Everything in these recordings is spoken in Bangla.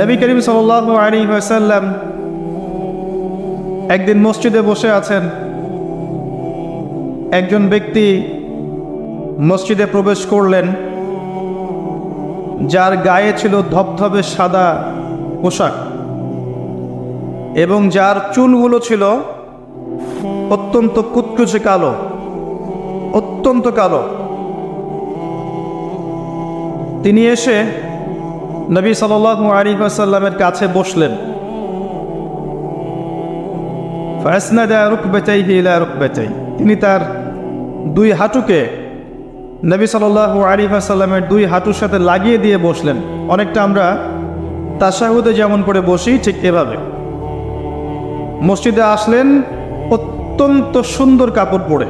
নবী করিম আলী সাল্লাম একদিন মসজিদে বসে আছেন। একজন ব্যক্তি মসজিদে প্রবেশ করলেন। যার গায়ে ছিল ধবধবে সাদা পোশাক এবং যার চুলগুলো ছিল অত্যন্ত কুচকুচে কালো, অত্যন্ত কালো। তিনি এসে নবী সাল আলী সাল্লামের কাছে বসলেন। তিনি তার দুই হাঁটুকে নবী সাল্লাল্লাহু আলাইহি ওয়াসাল্লামের দুই হাঁটুর সাথে লাগিয়ে দিয়ে বসলেন। অনেকটা আমরা তাশাহুদে যেমন করে বসি, ঠিক এভাবে। মসজিদে আসলেন অত্যন্ত সুন্দর কাপড় পরে।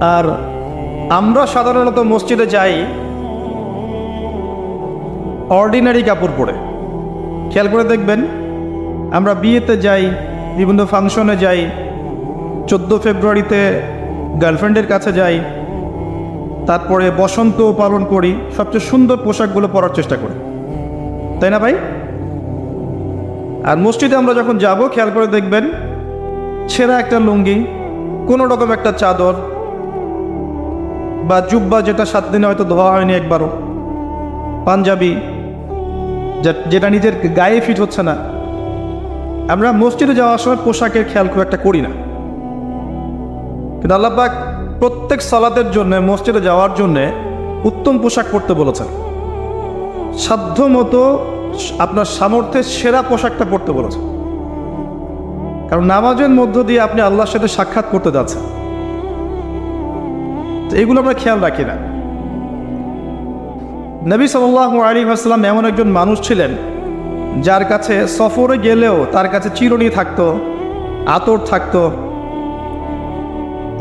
আর আমরা সাধারণত মসজিদে যাই অর্ডিনারি কাপড় পরে। খেয়াল করে দেখবেন, আমরা বিয়েতে যাই, বিভিন্ন ফাংশনে যাই, চোদ্দ ফেব্রুয়ারিতে গার্লফ্রেন্ডের কাছে যাই, তারপরে বসন্ত পালন করি, সবচেয়ে সুন্দর পোশাকগুলো পরার চেষ্টা করি। তাই না ভাই? আর মসজিদে আমরা যখন যাব, খেয়াল করে দেখবেন, ছেঁড়া একটা লুঙ্গি, কোনো রকম একটা চাদর বা জুব্বা যেটা সাত দিনে হয়তো ধোয়া হয়নি একবারও, পাঞ্জাবি যেটা নিজের গায়ে ফিট হচ্ছে না। আমরা মসজিদে যাওয়ার সময় পোশাকের খেয়াল খুব একটা করি না। কিন্তু আল্লাপাক প্রত্যেক সালাতের জন্য, মসজিদে যাওয়ার জন্যে উত্তম পোশাক পরতে বলেছেন। সাধ্য মতো আপনার সামর্থ্যের সেরা পোশাকটা পরতে বলেছেন। কারণ নামাজের মধ্য দিয়ে আপনি আল্লাহর সাথে সাক্ষাৎ করতে যাচ্ছেন। তো এগুলো আমরা খেয়াল রাখি না। নবী সাল্লাহ আলী আসসালাম এমন একজন মানুষ ছিলেন, যার কাছে সফরে গেলেও তার কাছে চিরুনি থাকতো, আতর থাকতো,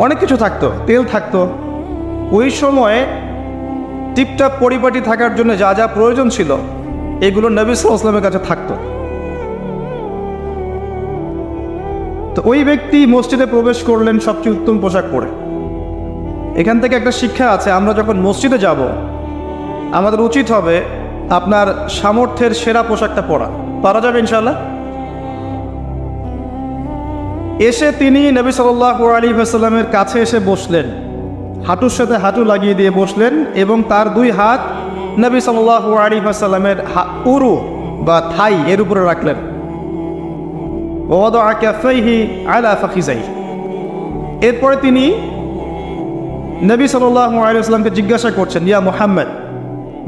অনেক কিছু থাকতো, তেল থাকতো। ওই সময়ে টিপটাপ পরিপাটি থাকার জন্য যা যা প্রয়োজন ছিল, এগুলো নবী সাল্লামের কাছে থাকতো। তো ওই ব্যক্তি মসজিদে প্রবেশ করলেন সবচেয়ে উত্তম পোশাক পরে। এখান থেকে একটা শিক্ষা আছে, আমরা যখন মসজিদে যাব আমাদের উচিত হবে আপনার সামর্থ্যের সেরা পোশাকটা পরা। পারা যাবে ইনশাল্লাহ এসে তিনি নবী সাল্লাহ আলী সাল্লামের কাছে এসে বসলেন। হাঁটুর সাথে হাঁটু লাগিয়ে দিয়ে বসলেন এবং তার দুই হাত নবী সাল্লাহ আলী সাল্লামের উরু বা থাই এর উপরে রাখলেন। আলা এরপরে তিনি নবী সাল্লাহ আলিয়াকে জিজ্ঞাসা করছেন, ইয়া মোহাম্মদ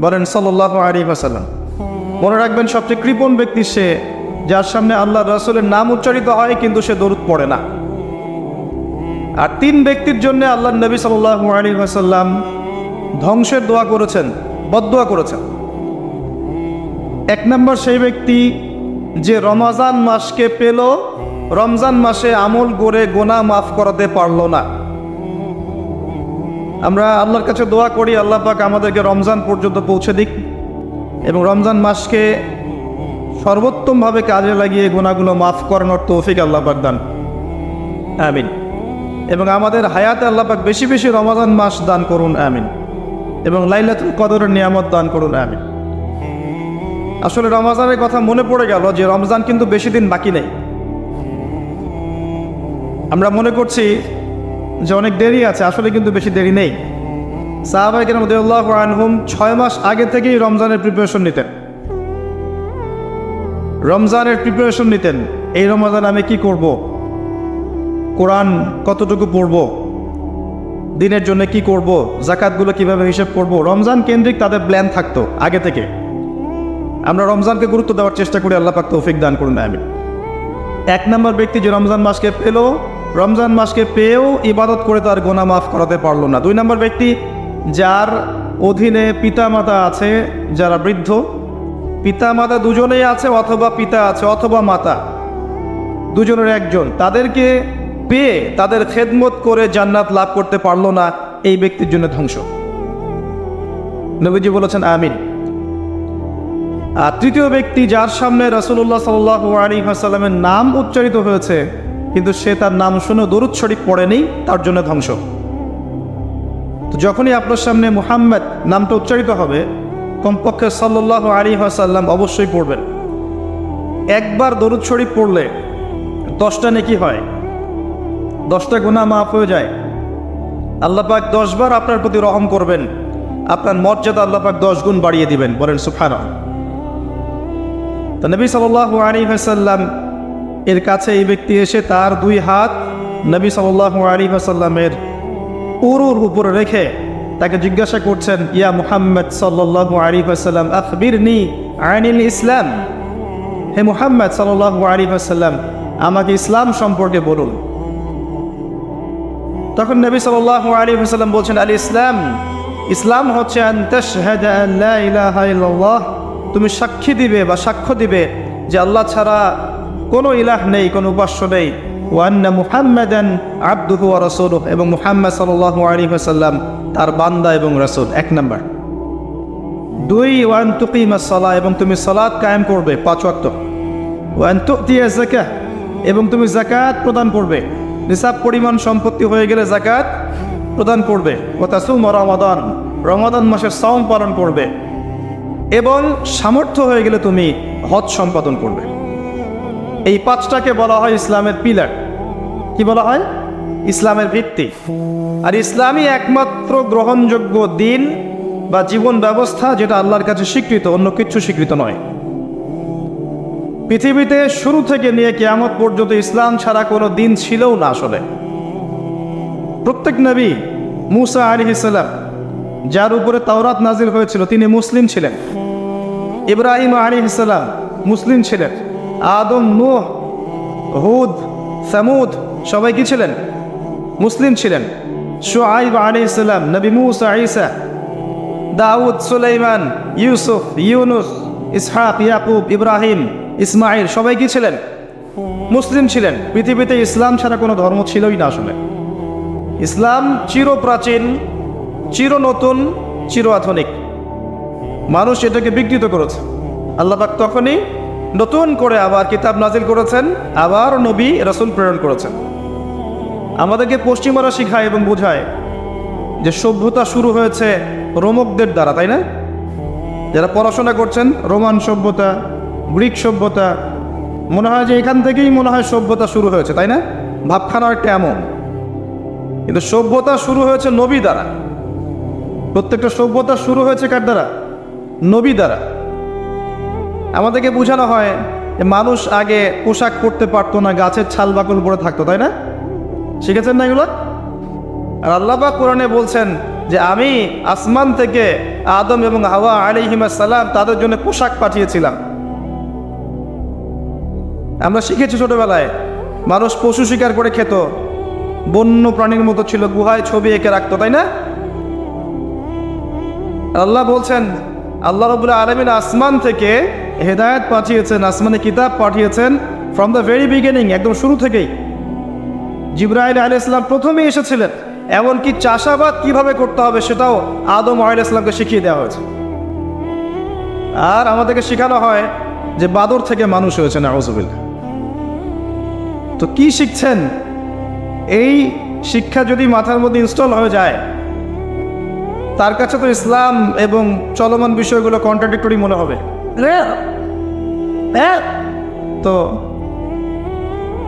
বলেন সাল্লাহ আলী মনে রাখবেন সবচেয়ে কৃপণ ব্যক্তি সে, যার সামনে আল্লাহ রসুলের নাম উচ্চারিত হয় কিন্তু সে দরুদ পড়ে না। আর তিন ব্যক্তির জন্য আল্লাহ নবী সাল্লাহ আলী ধ্বংসের দোয়া করেছেন বদোয়া করেছেন। এক নম্বর সেই ব্যক্তি যে রমজান মাসকে পেল, রমজান মাসে আমল গড়ে গোনা মাফ করাতে পারল না। আমরা আল্লাহর কাছে দোয়া করি, আল্লাহ পাক আমাদেরকে রমজান পর্যন্ত পৌঁছে দিক এবং রমজান মাসকে সর্বোত্তমভাবে কাজে লাগিয়ে গুণাগুলো মাফ করানোর তৌফিক আল্লাহ পাক দান। আমিন। এবং আমাদের হায়াতে আল্লাহ পাক বেশি বেশি রমজান মাস দান করুন, আমিন। এবং লাইলাতুল কদরের নিয়ামত দান করুন, আমিন। আসলে রমজানের কথা মনে পড়ে গেল যে রমজান কিন্তু বেশি দিন বাকি নেই। আমরা মনে করছি যে অনেক দেরি আছে, আসলে কিন্তু বেশি দেরি নেই। সাহাবাহিকের মধ্যে আল্লাহ আনহুম ছয় মাস আগে থেকেই রমজানের প্রিপারেশন নিতেন। রমজানের প্রিপারেশন নিতেন, এই রমজান আমি কি করব? কোরআন কতটুকু পড়ব? দিনের জন্য কি করব? জাকাতগুলো কীভাবে হিসেব করব? রমজান কেন্দ্রিক তাদের প্ল্যান থাকতো আগে থেকে। আমরা রমজানকে গুরুত্ব দেওয়ার চেষ্টা করি, আল্লাহ পাক তৌফিক দান করুন আমি এক নম্বর ব্যক্তি যে রমজান মাসকে পেল রমজান মাসকে পেয়েও ইবাদত করে তার গোনা মাফ করাতে পারল না। দুই নম্বর ব্যক্তি, যার অধীনে পিতা মাতা আছে, যারা বৃদ্ধ পিতা মাতা দুজনেই আছে অথবা পিতা আছে অথবা মাতা, দুজনের একজন। তাদেরকে পেয়ে তাদের খেদমত করে জান্নাত লাভ করতে পারল না, এই ব্যক্তির জন্য ধ্বংস। নবীজি বলেছেন, আমিন। আর তৃতীয় ব্যক্তি, যার সামনে রাসুল্লাহ সাল্লাহ আলী আসাল্লামের নাম উচ্চারিত হয়েছে কিন্তু সে তার নাম শুনে দরুদ শরীফ পড়েনি, তার জন্য ধ্বংস। তো যখনই আপনার সামনে মুহাম্মদ নামটা উচ্চারিত হবে, কমপক্ষে সাল্লাহ আলী আসাল্লাম অবশ্যই পড়বেন। একবার দরুদ শরীফ পড়লে দশটা নেকি হয়, দশটা গুণা মাফ হয়ে যায়। আল্লাহ পাক দশবার আপনার প্রতি রহম করবেন, আপনার মর্যাদা আল্লাহ পাক দশ গুণ বাড়িয়ে দিবেন, বলেন সুফানা তো নবী সাল্লাহ আলী হাসাল্লাম এর কাছে এই ব্যক্তি এসে তার দুই হাত নবী সাল্লাহ আলী হাসাল্লামের উরুর উপরে রেখে তাকে জিজ্ঞাসা করছেন, ইয়া মুহাম্মদ সাল্লাহ আলী হাসাল্লাম আখবির নি আইনিল ইসলাম? হে মুহাম্মদ সাল্লাহ আলী হাসাল্লাম আমাকে ইসলাম সম্পর্কে বলুন। তখন নবী সাল্লাহ আলী হাসাল্লাম বলছেন, আল ইসলাম ইসলাম হচ্ছে তুমি সাক্ষী দিবে বা সাক্ষ্য দিবে যে আল্লাহ ছাড়া কোনো ইলাহ নেই, কোনো উপাস্য নেই। ওয়ান্না মুহাম্মাদান আব্দুহু ওয়া রাসূলুহু, এবং মুহাম্মদ সাল্লাল্লাহু আলাইহি ওয়াসাল্লাম তার বান্দা এবং রাসূল। এক নাম্বার। দুই ওয়ান তুকিমাস সালাহ, এবং তুমি সালাত কায়েম করবে পাঁচ ওয়াক্ত। ওয়ান তুতিয়া যাকাহ, এবং তুমি জাকাত প্রদান করবে। নিসাব পরিমাণ সম্পত্তি হয়ে গেলে জাকাত প্রদান করবে। ও তাসুম রমাদান রমাদান মাসের সাওম পালন করবে। এবং সামর্থ্য হয়ে গেলে তুমি হজ সম্পাদন করবে। এই পাঁচটাকে বলা হয় ইসলামের পিলার। কি বলা হয়? ইসলামের ভিত্তি। আর ইসলামই একমাত্র গ্রহণযোগ্য দিন বা জীবন ব্যবস্থা যেটা আল্লাহর কাছে স্বীকৃত, অন্য কিচ্ছু স্বীকৃত নয়। পৃথিবীতে শুরু থেকে নিয়ে কেয়ামত পর্যন্ত ইসলাম ছাড়া কোনো দিন ছিলও না আসলে। প্রত্যেক নবী মুসা আলী ইসলাম যার উপরে তাওরাত নাজিল হয়েছিল, তিনি মুসলিম ছিলেন। ইব্রাহিম আলী ইসলাম মুসলিম ছিলেন। আদম, নূহ, হুদ, সামুদ, সবাই কি ছিলেন? মুসলিম ছিলেন। শুআইব আলী ইসলাম নবী মুসা, ঈসা, দাউদ, সুলাইমান, ইউসুফ, ইউনুস, ইসহাক, ইয়াকুব, ইব্রাহিম ইসমাইল সবাই কি ছিলেন? মুসলিম ছিলেন। পৃথিবীতে ইসলাম ছাড়া কোনো ধর্ম ছিলই না আসলে। ইসলাম চির প্রাচীন চির নতুন চির আধুনিক মানুষ এটাকে বিকৃত করেছে। আল্লাহবাক তখনই নতুন করে আবার কিতাব নাজিল করেছেন, আবার নবী, রসুল প্রেরণ করেছেন। আমাদেরকে পশ্চিমারা শিখায় এবং বোঝায় যে সভ্যতা শুরু হয়েছে রোমকদের দ্বারা, তাই না? যারা পড়াশোনা করছেন, রোমান সভ্যতা, গ্রিক সভ্যতা, মনে হয় যে এখান থেকেই মনে হয় সভ্যতা শুরু হয়েছে, তাই না? ভাবখানা একটা এমন। কিন্তু সভ্যতা শুরু হয়েছে নবী দ্বারা। প্রত্যেকটা সভ্যতা শুরু হয়েছে কার দ্বারা? নবী দ্বারা। আমাদেরকে বোঝানো হয় যে মানুষ আগে পোশাক পরতে পারতো না, গাছের ছাল বাকল পরে থাকতো, তাই না? শিখেছেন না এগুলো? আর আল্লাহবাক কোরআনে বলছেন যে আমি আসমান থেকে আদম এবং হাওয়া আলিহিমা সালাম তাদের জন্য পোশাক পাঠিয়েছিলাম। আমরা শিখেছি ছোটবেলায়, মানুষ পশু শিকার করে খেত, বন্য প্রাণীর মতো ছিল, গুহায় ছবি এঁকে রাখতো, তাই না? আল্লাহ বলছেন আল্লাহ রবুল্লাহ আলমিন আসমান থেকে হেদায়ত পাঠিয়েছেন, আসমানে কিতাব পাঠিয়েছেন ফ্রম দ্য ভেরি বিগিনিং একদম শুরু থেকেই। জিব্রাহিল আলী ইসলাম প্রথমেই এসেছিলেন। এমনকি চাষাবাদ কীভাবে করতে হবে সেটাও আদম আল ইসলামকে শিখিয়ে দেওয়া হয়েছে। আর আমাদেরকে শেখানো হয় যে বাদর থেকে মানুষ হয়েছে নাউজুবিল্লা তো কি শিখছেন? এই শিক্ষা যদি মাথার মধ্যে ইনস্টল হয়ে যায় তার কাছে তো ইসলাম এবং চলমান বিষয়গুলো কন্ট্রাডিক্টরি মনে হবে। তো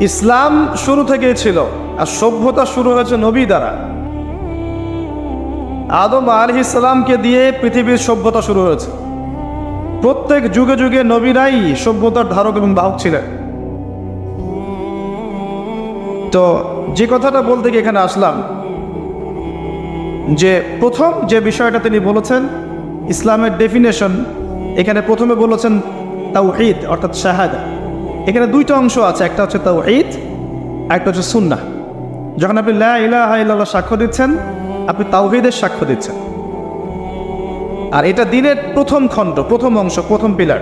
ইসলাম শুরু থেকেই ছিল আর সভ্যতা শুরু হয়েছে নবী দ্বারা। আদম আলহ ইসলামকে দিয়ে পৃথিবীর সভ্যতা শুরু হয়েছে। প্রত্যেক যুগে যুগে নবীরাই সভ্যতার ধারক এবং বাহক ছিলেন। তো যে কথাটা বলতে গিয়ে এখানে আসলাম যে প্রথম যে বিষয়টা তিনি বলেছেন, ইসলামের ডেফিনেশন এখানে প্রথমে বলেছেন তাওহিদ, অর্থাৎ শাহাদা। এখানে দুইটা অংশ আছে, একটা হচ্ছে তাওহিদ একটা হচ্ছে সুন্না যখন আপনি লা সাক্ষ্য দিচ্ছেন, আপনি তাওহিদের সাক্ষ্য দিচ্ছেন। আর এটা দিনের প্রথম খণ্ড, প্রথম অংশ, প্রথম পিলার।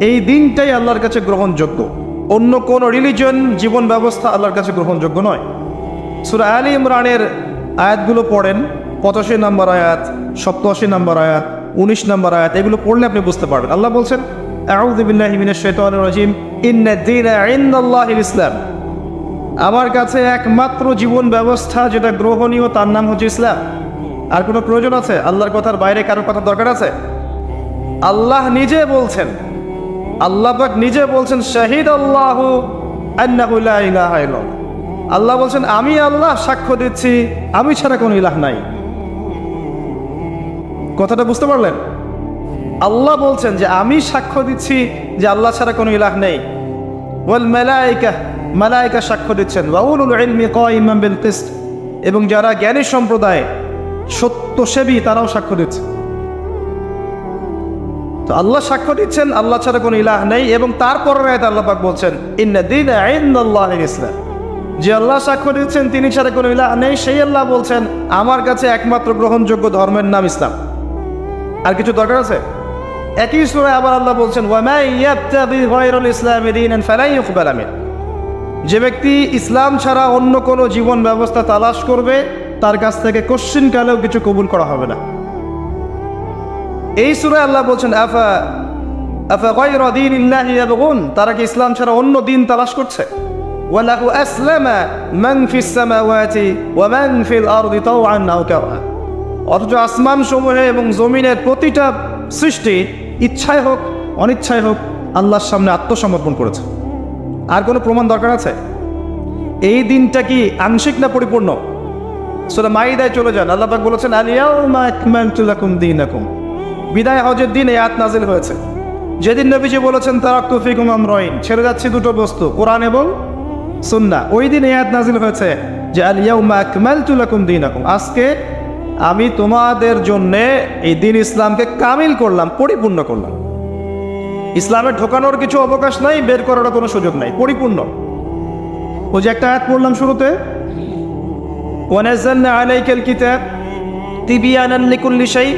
এই দিনটাই আল্লাহর কাছে গ্রহণযোগ্য। অন্য কোন রিলিজন জীবন ব্যবস্থা আল্লাহর কাছে গ্রহণযোগ্য নয়। সুরা আলী ইমরানের আয়াতগুলো পড়েন। পঁচাশি নম্বর আয়াত, সপ্তাশি নম্বর আয়াত, উনিশ নম্বর আয়াত, এগুলো পড়লে আপনি বুঝতে পারবেন। আল্লাহ বলছেন ইসলাম। আমার কাছে একমাত্র জীবন ব্যবস্থা যেটা গ্রহণীয়, তার নাম হচ্ছে ইসলাম। আর কোনো প্রয়োজন আছে? আল্লাহর কথার বাইরে কারোর কথা দরকার আছে? আল্লাহ নিজে বলছেন, আল্লাহ নিজে বলছেন শাহিদ আল্লাহ আল্লাহ বলছেন, আমি আল্লাহ সাক্ষ্য দিচ্ছি, আমি ছাড়া কোনো ইলাহ নাই। কথাটা বুঝতে পারলেন? আল্লাহ বলছেন যে আমি সাক্ষ্য দিচ্ছি যে আল্লাহ ছাড়া কোনো ইলাহ নেই। ওয়াল মালাইকা মালাইকা সাক্ষ্য দিচ্ছেন। ওয়াউলুল এবং যারা জ্ঞানী সম্প্রদায়, সত্যসেবী তারাও সাক্ষ্য দিচ্ছে। তো আল্লাহ সাক্ষ্য দিচ্ছেন, আল্লাহ ছাড়া কোনো ইলাহ নেই এবং তারপরের আয়াতে আল্লাহ পাক বলছেন ইসলাম যে আল্লাহ সাক্ষ্য দিচ্ছেন, তিনি ছাড়া কোনো ইলাহ নেই। সেই আল্লাহ বলছেন, আমার কাছে একমাত্র গ্রহণযোগ্য ধর্মের নাম ইসলাম। আর কিছু দরকার আছে? একই সুরায় আবার আল্লাহ বলছেন যে ব্যক্তি ইসলাম ছাড়া অন্য কোনো জীবন ব্যবস্থা তালাশ করবে, তার কাছ থেকে কোশ্চিন কালেও কিছু কবুল করা হবে না। এই সুরায় আল্লাহ বলছেন, আফা আফা দীনিল্লাহি ইয়াবগুন? তারা কি ইসলাম ছাড়া অন্য দিন তালাশ করছে? ওয়ালাহু আসলামা মান ফিস সামাওয়াতি ওয়া মান ফিল আরদি তাওআন আও কারহা। অথচ আসমান সমূহে এবং জমিনের প্রতিটা সৃষ্টি ইচ্ছায় হোক, অনিচ্ছায় হোক, আল্লাহর সামনে আত্মসমর্পণ করেছে। আর কোনো প্রমাণ দরকার আছে? এই দিনটা কি আংশিক না পরিপূর্ণ? সেটা মাইদায় চলে যান। আল্লাহ বলেছেন আলিয়াউমা আকমালতু লাকুম দীনাকুম। বিদায় হজের দিন এই আয়াত নাজিল হয়েছে। যেদিন নবীজি বলেছেন, তারাক্তু ফিকুম আমরাইন। ছেড়ে যাচ্ছে দুটো বস্তু, কোরআন এবং সুন্নাহ। ওই দিন এই আয়াত নাজিল হয়েছে যে আলিয়াউমা আকমালতু লাকুম দীনাকুম। আজকে আমি তোমাদের জন্যে এই দিন ইসলামকে কামিল করলাম, পরিপূর্ণ করলাম। ইসলামে ঢোকানোর কিছু অবকাশ নাই, বের করারও কোনো সুযোগ নাই, পরিপূর্ণ। ও যে একটা আয়াত পড়লাম শুরুতে ওয়ানাজ্জালনা আলাইকাল কিতাব তিবিয়ানান লিকুল্লি শাই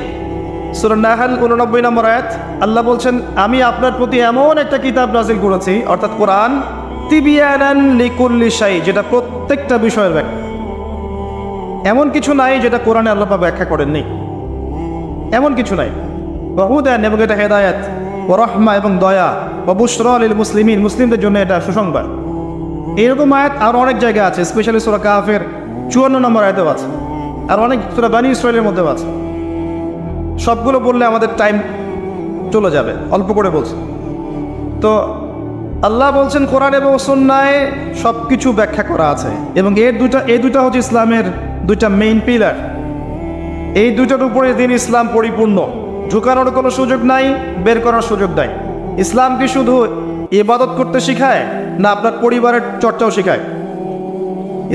সূরা নাহাল 89 নম্বর আয়াত। আল্লাহ বলছেন, আমি আপনার প্রতি এমন একটা কিতাব নাজিল করেছি অর্থাৎ কোরআন, তিবিয়ানান লিকুল্লি যেটা প্রত্যেকটা বিষয়ের ব্যাখ্যা। এমন কিছু নাই যেটা কোরআনে আল্লাহ পাক ব্যাখ্যা করেননি। এমন কিছু নাই। বহুদান এবং এটা হেদায়াত ও রহমা এবং দয়া ও বুসরা আলীল মুসলিমিন, মুসলিমদের জন্য এটা সুসংবাদ। এরকম আয়াত আর অনেক জায়গা আছে, স্পেশালি সুরা কাফের চুয়ান্ন নম্বর আয়তেও আছে। আর অনেক সুরা বানি ইসরায়েলের মধ্যেও আছে। সবগুলো বললে আমাদের টাইম চলে যাবে, অল্প করে বলছে। তো আল্লাহ বলছেন কোরআন এবং সন্ন্যায় সব কিছু ব্যাখ্যা করা আছে এবং এর দুইটা এই দুটা হচ্ছে ইসলামের দুইটা মেইন পিলার এই দুইটার উপরে দিন ইসলাম পরিপূর্ণ। ঢুকানোর কোনো সুযোগ নাই, বের করার সুযোগ নাই। ইসলাম কি শুধু ইবাদত করতে শেখায়, না আপনার পরিবারের চর্চাও শেখায়?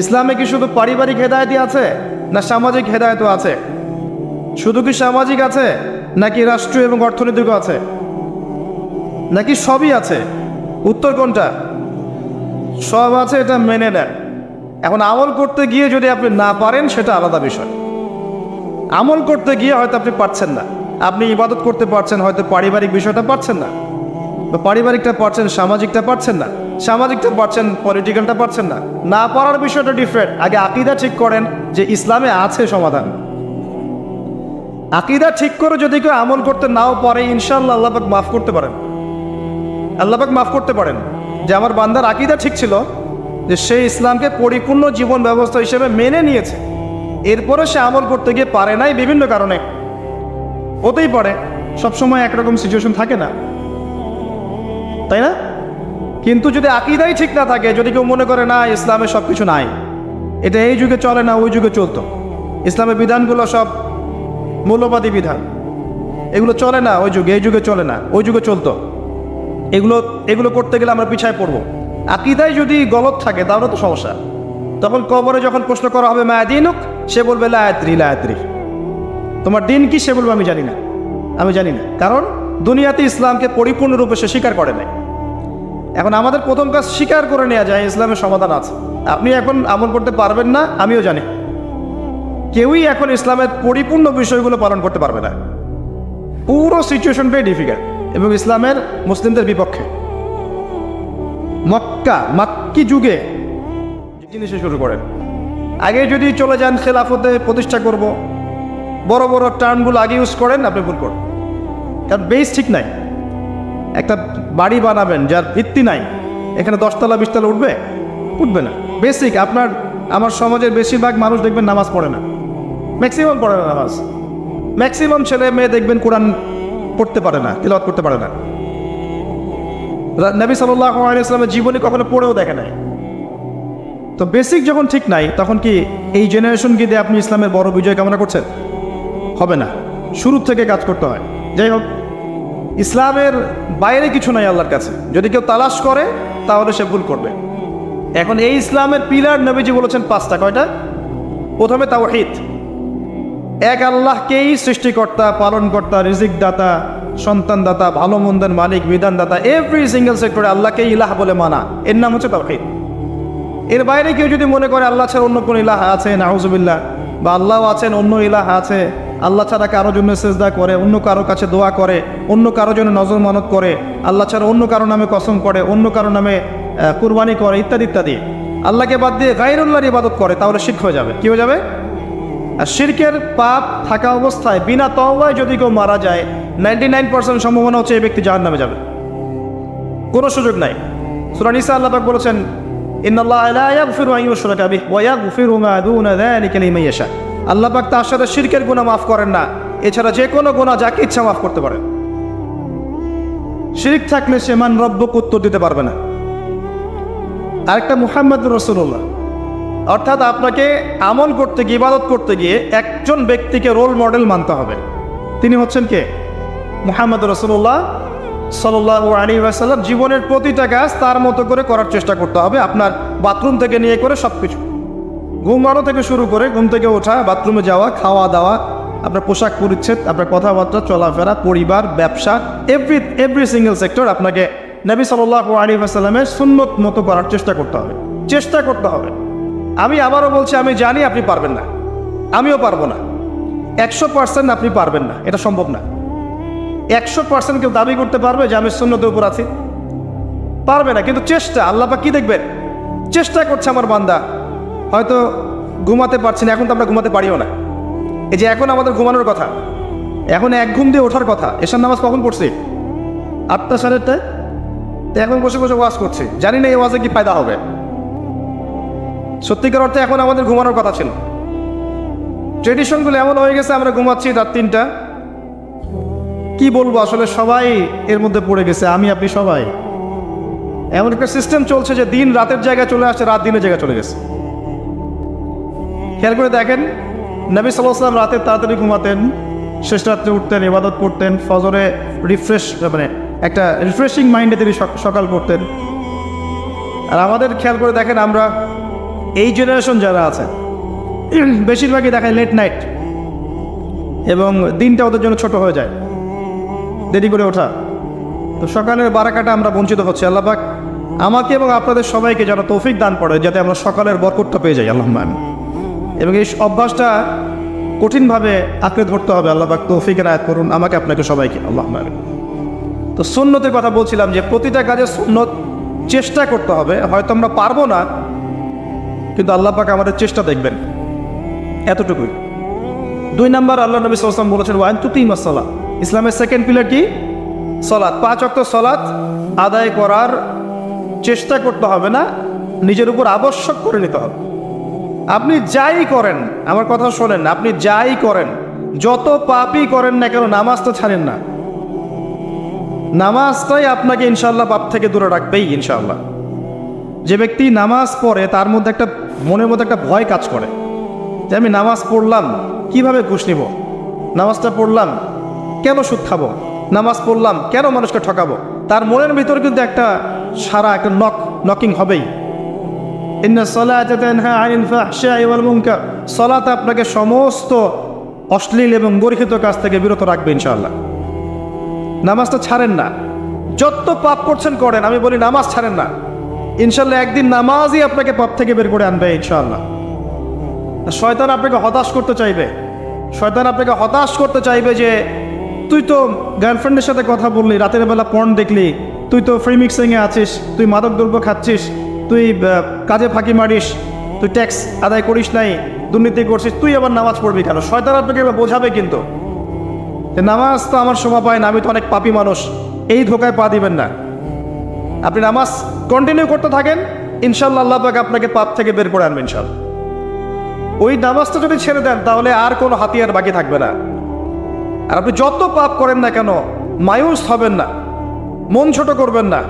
ইসলামে কি শুধু পারিবারিক হেদায়তই আছে, না সামাজিক হেদায়তও আছে? শুধু কি সামাজিক আছে, নাকি রাষ্ট্রীয় এবং অর্থনৈতিকও আছে? নাকি সবই আছে? উত্তর কোনটা? সব আছে এটা মেনে নেন। এখন আমল করতে গিয়ে যদি আপনি না পারেন, সেটা আলাদা বিষয়। আমল করতে গিয়ে হয়তো আপনি পারছেন না। আপনি ইবাদত করতে পারছেন, হয়তো পারিবারিক বিষয়টা পারছেন না। বা পারিবারিকটা পারছেন, সামাজিকটা পারছেন না। সামাজিকটা পারছেন পলিটিক্যালটা পারছেন না। না পারার বিষয়টা ডিফারেন্ট আগে আকিদা ঠিক করেন যে ইসলামে আছে সমাধান। আকিদা ঠিক করে যদি কেউ আমল করতে নাও পারে ইনশাল্লাহ আল্লাপাক মাফ করতে পারেন। আল্লাপাক মাফ করতে পারেন যে আমার বান্দার আকিদা ঠিক ছিল যে সে ইসলামকে পরিপূর্ণ জীবন ব্যবস্থা হিসেবে মেনে নিয়েছে। এরপরে সে আমল করতে গিয়ে পারে নাই বিভিন্ন কারণে। হতেই পারে, সবসময় একরকম সিচুয়েশন থাকে না। তাই না? কিন্তু যদি আকিদাই ঠিক না থাকে, যদি কেউ মনে করে, না, ইসলামে সব কিছু নাই। এটা এই যুগে চলে না, ওই যুগে চলতো। ইসলামের বিধানগুলো সব মূল্যবাদী বিধান। এগুলো চলে না, ওই যুগে, এই যুগে চলে না, ওই যুগে চলতো। এগুলো এগুলো করতে গেলে আমরা পিছায় পড়ব। আকিদায় যদি গলত থাকে, তাহলে তো সমস্যা। তখন কবরে যখন প্রশ্ন করা হবে মায়াদিনুক সে বলবে লায়াত্রি লায়াত্রি তোমার দিন কি সে বলবে, আমি জানি না। আমি জানি না। কারণ দুনিয়াতে ইসলামকে পরিপূর্ণরূপে সে স্বীকার করে নাই। এখন আমাদের প্রথম কাজ স্বীকার করে নেওয়া যায়, ইসলামের সমাধান আছে। আপনি এখন আমল করতে পারবেন না, আমিও জানি। কেউই এখন ইসলামের পরিপূর্ণ বিষয়গুলো পালন করতে পারবে না। পুরো সিচুয়েশনটাই ডিফিকাল্ট এবং ইসলামের মুসলিমদের বিপক্ষে। মক্কা, মাক্কি যুগে। জিনিসে শুরু করেন। আগে যদি চলে যান খেলাফতে প্রতিষ্ঠা করব, বড় বড় টার্মগুলো আগে ইউজ করেন, আপনি ভুল করেন। কারণ বেস ঠিক নাই। একটা বাড়ি বানাবেন যার ভিত্তি নাই, এখানে দশতলা বিশতলা উঠবে উঠবে না। বেসিক আপনার, আমার সমাজের বেশিরভাগ মানুষ দেখবেন নামাজ পড়ে না। ম্যাক্সিমাম পড়ে না নামাজ। ম্যাক্সিমাম ছেলে মেয়ে দেখবেন কোরআন পড়তে পারে না, তিলাওয়াত করতে পারে না। নবী সাল্লাহ আলাইসলামের জীবনে কখনো পড়েও দেখে নাই। তো বেসিক যখন ঠিক নাই, তখন কি এই জেনারেশনকে দিয়ে আপনি ইসলামের বড় বিজয় কামনা করছেন? হবে না। শুরু থেকে কাজ করতে হয়। যাই হোক, ইসলামের বাইরে কিছু নাই আল্লাহর কাছে। যদি কেউ তালাশ করে, তাহলে সে ভুল করবে। এখন এই ইসলামের পিলার নবীজি বলেছেন পাঁচটা। কয়টা? প্রথমে তাওহিদ। এক আল্লাহকেই সৃষ্টিকর্তা, পালনকর্তা রিজিক দাতা সন্তান দাতা ভালো মন্দের মালিক বিধান দাতা এভরি সিঙ্গেল সেক্টরে আল্লাহকে ইলাহ বলে মানা। এর নাম হচ্ছে তাওহিদ। এর বাইরে কেউ যদি মনে করে আল্লাহ ছাড়া অন্য কোনো ইলাহ আছে, নাউজুবিল্লাহ, বা আল্লাহ আছেন, অন্য ইলাহ আছে, আল্লাহ ছাড়া কারও জন্য সেজদা করে, অন্য কারও কাছে দোয়া করে, অন্য কারও জন্য নজর মানত করে, আল্লাহ ছাড়া অন্য কারও নামে কসম করে, অন্য কারও নামে কুরবানি করে, ইত্যাদি ইত্যাদি। আল্লাহকে বাদ দিয়ে গাইরুল্লাহর ইবাদত করে, তাহলে শিখ হয়ে যাবে। কি হয়ে যাবে? আর শিরকের পাপ থাকা অবস্থায় বিনা তওবায় যদি কেউ মারা যায় নাইনটি নাইন পার্সেন্ট সম্ভাবনা হচ্ছে এই ব্যক্তি জাহান নামে যাবে। কোনো সুযোগ নাই। সুরান ইসা আল্লাহ পাক বলেছেন আল্লাহ পাক তার সাথে শিরকের গুনাহ মাফ করেন না। এছাড়া যে কোনো গুনাহ যাকে ইচ্ছা মাফ করতে পারেন শিরিক থাকলে সে মান রব্বক উত্তর দিতে পারবে না। আরেকটা মুহাম্মদ রসুল্লাহ অর্থাৎ আপনাকে আমল করতে গিয়ে, ইবাদত করতে গিয়ে একজন ব্যক্তিকে রোল মডেল মানতে হবে। তিনি হচ্ছেন কে? মুহাম্মদ রসুল্লাহ সাল্লাহ আলী আসাল্লাম জীবনের প্রতিটা কাজ তার মতো করে করার চেষ্টা করতে হবে। আপনার বাথরুম থেকে নিয়ে করে সব কিছু ঘুমানো থেকে শুরু করে ঘুম থেকে ওঠা বাথরুমে যাওয়া, খাওয়া দাওয়া, আপনার পোশাক পরিচ্ছেদ, আপনার কথাবার্তা, চলাফেরা, পরিবার, ব্যবসা এভরি এভরি সিঙ্গেল সেক্টর আপনাকে নবী সাল্লাহ আলী আসাল্লামের সুন্নত মতো করার চেষ্টা করতে হবে। চেষ্টা করতে হবে। আমি আবারও বলছি, আমি জানি আপনি পারবেন না। আমিও পারব না। একশো পার্সেন্ট আপনি পারবেন না। এটা সম্ভব না। একশো পার্সেন্ট কেউ দাবি করতে পারবে যে আমি শূন্যতের উপর আছি? পারবে না। কিন্তু চেষ্টা, আল্লাহ পাক কি দেখবেন? চেষ্টা করছে আমার বান্দা। হয়তো ঘুমাতে পারছি না। এখন তো আমরা ঘুমাতে পারিও না। এই যে এখন আমাদের ঘুমানোর কথা, এখন এক ঘুম দিয়ে ওঠার কথা এসার নামাজ কখন পড়ছি? আটটা সাড়েটায় তো এখন বসে বসে ওয়াজ করছি। জানি না এই ওয়াজে কি ফায়দা হবে। সত্যিকার অর্থে এখন আমাদের ঘুমানোর কথা ছিল। ট্রেডিশনগুলো এমন হয়ে গেছে, আমরা ঘুমাচ্ছি রাত তিনটা। কি বলব, আসলে সবাই এর মধ্যে পড়ে গেছে, আমি, আপনি সবাই। এমন একটা সিস্টেম চলছে যে দিন রাতের জায়গায় চলে আসছে, রাত দিনের জায়গায় চলে গেছে। খেয়াল করে দেখেন, নবী সাল্লাম রাতে তাড়াতাড়ি ঘুমাতেন, শেষ রাত্রে উঠতেন, ইবাদত করতেন, ফজরে রিফ্রেশ মানে একটা রিফ্রেশিং মাইন্ডে তিনি সকাল করতেন। আর আমাদের খেয়াল করে দেখেন, আমরা এই জেনারেশন যারা আছে, বেশিরভাগই দেখায় লেট নাইট এবং দিনটা ওদের জন্য ছোট হয়ে যায়। দেরি করে ওঠা। তো সকালের বারাকাটা আমরা বঞ্চিত হচ্ছি আল্লাপাক আমাকে এবং আপনাদের সবাইকে যেন তৌফিক দান পড়ে যাতে আমরা সকালের বরকতটা পেয়ে যাই আল্লাহ এবং এই অভ্যাসটা কঠিনভাবে আঁকড়ে ধরতে হবে আল্লাপাক তৌফিকের আয়াত করুন আমাকে, আপনাকে, সবাইকে আল্লাহ তো সুন্নতের কথা বলছিলাম যে প্রতিটা কাজে সুন্নত চেষ্টা করতে হবে, হয়তো আমরা পারব না কিন্তু আল্লাহ পাক আমাদের চেষ্টা দেখবেন। এতটুকুই। দুই নম্বর আল্লাহ নবী সাল্লাম বলেছেন ওয়ান তু তিন মাসালা ইসলামের সেকেন্ড পিলার কি? সলাৎ। পাঁচ অক্ত সলাৎ আদায় করার চেষ্টা করতে হবে না, নিজের উপর আবশ্যক করে নিতে হবে। আপনি যাই করেন, আমার কথা শোনেন আপনি যাই করেন, যত পাপই করেন না কেন, নামাজ তো ছাড়েন না। নামাজটাই আপনাকে ইনশাল্লাহ পাপ থেকে দূরে রাখবেই ইনশাল্লাহ যে ব্যক্তি নামাজ পড়ে, তার মধ্যে একটা মনের মধ্যে একটা ভয় কাজ করে যে আমি নামাজ পড়লাম, কীভাবে ঘুষ নিব? নামাজটা পড়লাম, কেন সুদ খাব? নামাজ পড়লাম, কেন মানুষকে ঠকাবো? তার মনের ভিতর কিন্তু একটা সারা, একটা নক নকিং হবেই। সলাতে আপনাকে সমস্ত অশ্লীল এবং গরিহিত কাজ থেকে বিরত রাখবে ইনশাআল্লাহ। নামাজটা ছাড়েন না। যত পাপ করছেন করেন, আমি বলি নামাজ ছাড়েন না। ইনশাল্লাহ একদিন নামাজই আপনাকে পাপ থেকে বের করে আনবে, ইনশাল্লাহ। শয়তান আপনাকে হতাশ করতে চাইবে। শয়তান আপনাকে হতাশ করতে চাইবে যে, তুই তো গার্লফ্রেন্ডের সাথে কথা বললি, রাতের বেলা পণ দেখলি, তুই তো ফ্রি মিক্সিংয়ে আছিস, তুই মাদক দ্রব্য খাচ্ছিস, তুই কাজে ফাঁকি মারিস, তুই ট্যাক্স আদায় করিস নাই, দুর্নীতি করছিস, তুই আবার নামাজ পড়বি কেন? শয়তান আপনাকে বোঝাবে কিন্তু। যে নামাজ তো আমার সময় পায় না, আমি তো অনেক পাপি মানুষ, এই ধোকায় পা দিবেন না। আপনি নামাজ কন্টিনিউ করতে থাকেন, ইনশাল্লাহ আল্লাহ পাক আপনাকে পাপ থেকে বের করে আনবেন ইনশাল্লাহ। ওই নামাজটা যদি ছেড়ে দেন, তাহলে আর কোনো হাতিয়ার বাকি থাকবে না। আর আপনি যত পাপ করেন না কেন, মায়ুস হবেন না, মন ছোট করবেন না।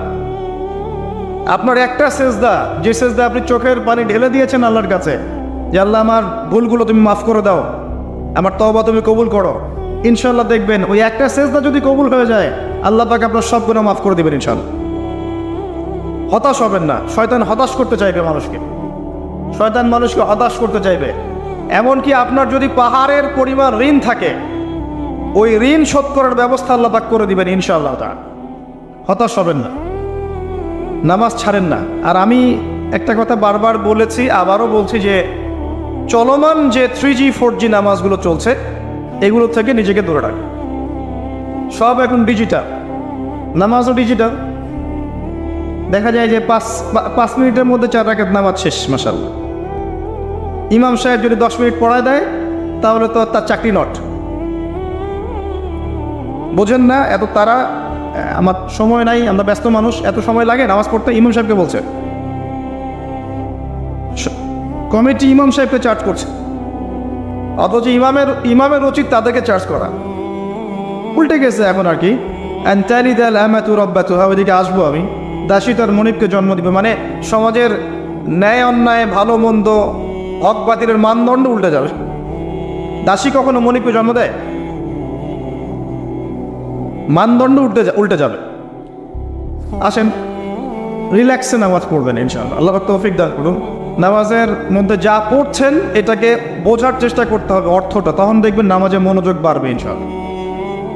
আপনার একটা সেজদা, যে সেজদা আপনি চোখের পানি ঢেলে দিয়েছেন আল্লাহর কাছে, যে আল্লাহ আমার ভুলগুলো তুমি মাফ করে দাও, আমার তবা তুমি কবুল করো। ইনশাল্লাহ দেখবেন ওই একটা সেজদা যদি কবুল হয়ে যায়, আল্লাহ পাকে আপনার সব গুণা মাফ করে দেবেন ইনশাল্লাহ। হতাশ হবেন না। শয়তান হতাশ করতে চাইবে মানুষকে। শয়তান মানুষকে হতাশ করতে চাইবে। এমনকি আপনার যদি পাহাড়ের পরিমাণ ঋণ থাকে, ওই ঋণ শোধ করার ব্যবস্থা আল্লাহ পাক করে দিবেন ইনশাআল্লাহ তা হতাশ হবেন না। নামাজ ছাড়েন না। আর আমি একটা কথা বারবার বলেছি, আবারও বলছি যে, চলমান যে থ্রি জি ফোর জি নামাজগুলো চলছে, এগুলো থেকে নিজেকে দূরে রাখ সব এখন ডিজিটাল নামাজও ডিজিটাল দেখা যায় যে পাঁচ পাঁচ মিনিটের মধ্যে চার রাখাত নামাজ শেষ মাসাল ইমাম সাহেব যদি দশ মিনিট পড়ায় দেয়, তাহলে তো তার চাকরি নট। বোঝেন না, এত তারা আমার সময় নাই, আমরা ব্যস্ত মানুষ, এত সময় লাগে, নামাজ পড়তে ইমাম সাহেবকে বলছে। কমিটি ইমাম সাহেবকে চার্জ করছে। অথচ ইমামের ইমামের উচিত তাদেরকে চার্জ করা। উল্টে গেছে এখন আর কি। অ্যান্টালি দ্যাল আহমেদ রব্বাতু হ্যাঁ ওইদিকে আসব আমি। দাসী তার মনিবকে জন্ম দিবে মানে সমাজের ন্যায় অন্যায়, ভালো মন্দ, হক বাতিলের মানদণ্ড উল্টে যাবে। দাসী কখনো মনিবকে জন্ম দেয়? মানদণ্ড উল্টে উল্টে যাবে। আসেন, রিল্যাক্সে নামাজ পড়বেন ইনশাআল্লাহ। আল্লাহ তৌফিক দান করুন। নামাজের মধ্যে যা পড়ছেন, এটাকে বোঝার চেষ্টা করতে হবে অর্থটা। তখন দেখবেন নামাজে মনোযোগ বাড়বে ইনশাআল্লাহ।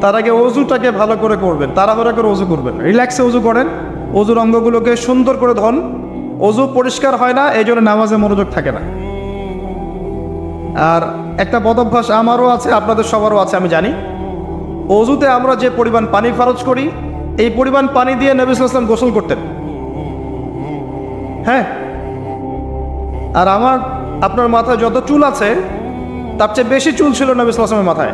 তার আগে অজুটাকে ভালো করে করবেন, তাড়াহুড়া করে অজু করবেন রিল্যাক্সে অজু করেন অজুর অঙ্গগুলোকে সুন্দর করে ধন। অজু পরিষ্কার হয় না, এই জন্য নামাজে মনোযোগ থাকে না। আর একটা বদভ্যাস আমারও আছে, আপনাদের সবারও আছে, আমি জানি। অজুতে আমরা যে পরিমাণ পানি খরচ করি, এই পরিমাণ পানি দিয়ে নবী সাল্লাম গোসল করতেন। হ্যাঁ? আর আমার, আপনার মাথায় যত চুল আছে, তার চেয়ে বেশি চুল ছিল নবী সাল্লামের মাথায়।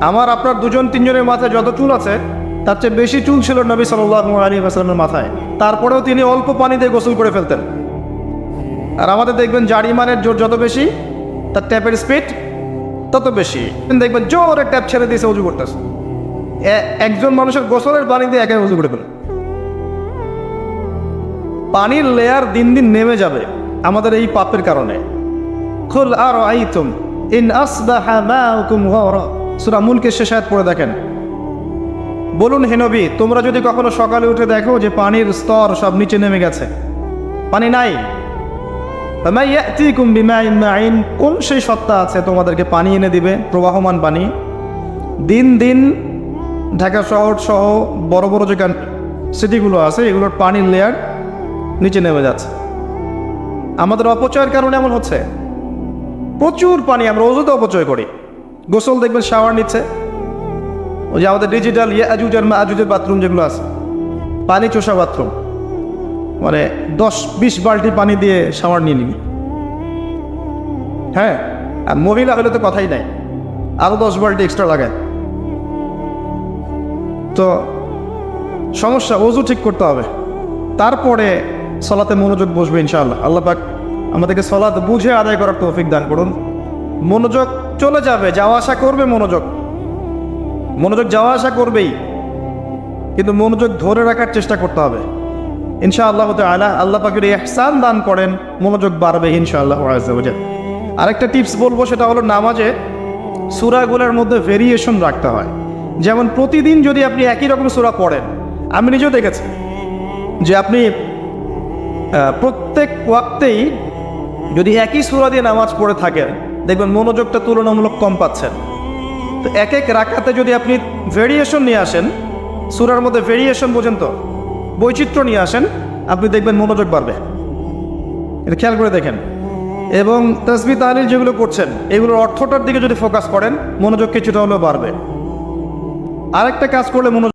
আমার, আপনার দুজন, তিনজনের মাথায় যত চুল আছে তার চেয়ে বেশি চুল ছিল নবী সাল্লাহ আলী আসলামের মাথায়। তারপরেও তিনি অল্প পানি দিয়ে গোসল করে ফেলতেন। আর আমাদের দেখবেন জারিমানের জোর যত বেশি, তার ট্যাপের স্পিড তত বেশি। দেখবেন জোরে ট্যাপ ছেড়ে দিয়েছে উজু করতেছে। একজন মানুষের গোসলের পানি দিয়ে একে উজু করে ফেলে। পানির লেয়ার দিন দিন নেমে যাবে আমাদের এই পাপের কারণে। খুল আর আইতুম ইন আসবাহা মাউকুম গাওরা। সূরা মুলকে শেষ পড়ে দেখেন। বলুন হে নবী, তোমরা যদি কখনো সকালে উঠে দেখো যে পানির স্তর সব নিচে নেমে গেছে। পানি নাই। কোন সেই সত্তা আছে তোমাদেরকে পানি এনে দিবে, প্রবাহমান পানি? দিন দিন ঢাকা শহর সহ বড় বড় যে সিটিগুলো আছে, এগুলোর পানির লেয়ার নিচে নেমে যাচ্ছে। আমাদের অপচয়ের কারণে এমন হচ্ছে। প্রচুর পানি, আমরা ওজুতে অপচয় করি। গোসল দেখবেন শাওয়ার নিচ্ছে। ওই যে আমাদের ডিজিটাল ইয়াজুজ আর মাজুজের বাথরুম যেগুলো আছে, পানি চোষা বাথরুম মানে দশ, বিশ বালতি পানি দিয়ে শাওয়ার নিয়ে নিবি। হ্যাঁ আর মহিলা হলে তো কথাই নাই। আরও দশ বালতি এক্সট্রা লাগায়। তো সমস্যা ওজু ঠিক করতে হবে। তারপরে সলাতে মনোযোগ বসবে ইনশাআল্লাহ। আল্লাহ পাক আমাদেরকে সলাত বুঝে আদায় করার তৌফিক দান করুন। মনোযোগ চলে যাবে, যাওয়া আসা করবে মনোযোগ। মনোযোগ যাওয়া আসা করবেই, কিন্তু মনোযোগ ধরে রাখার চেষ্টা করতে হবে। ইনশাআল্লাহ আলা আল্লাহ পাকের এহসান দান করেন, মনোযোগ বাড়বে ইনশাআল্লাহ আজাল আরেকটা টিপস বলব, সেটা হলো নামাজে সুরাগুলোর মধ্যে ভেরিয়েশন রাখতে হয়। যেমন প্রতিদিন যদি আপনি একই রকম সুরা পড়েন, আমি নিজেও দেখেছি যে আপনি প্রত্যেক ওয়াক্তেই যদি একই সুরা দিয়ে নামাজ পড়ে থাকেন, দেখবেন মনোযোগটা তুলনামূলক কম পাচ্ছেন। তো এক এক রাখাতে যদি আপনি ভেরিয়েশন নিয়ে আসেন, সুরার মধ্যে ভেরিয়েশন বোঝেন তো বৈচিত্র্য নিয়ে আসেন, আপনি দেখবেন মনোযোগ বাড়বে। এটা খেয়াল করে দেখেন। এবং তসবি তাহলিল যেগুলো করছেন, এগুলোর অর্থটার দিকে যদি ফোকাস করেন, মনোযোগ কিছুটা হলেও বাড়বে। আরেকটা কাজ করলে মনোযোগ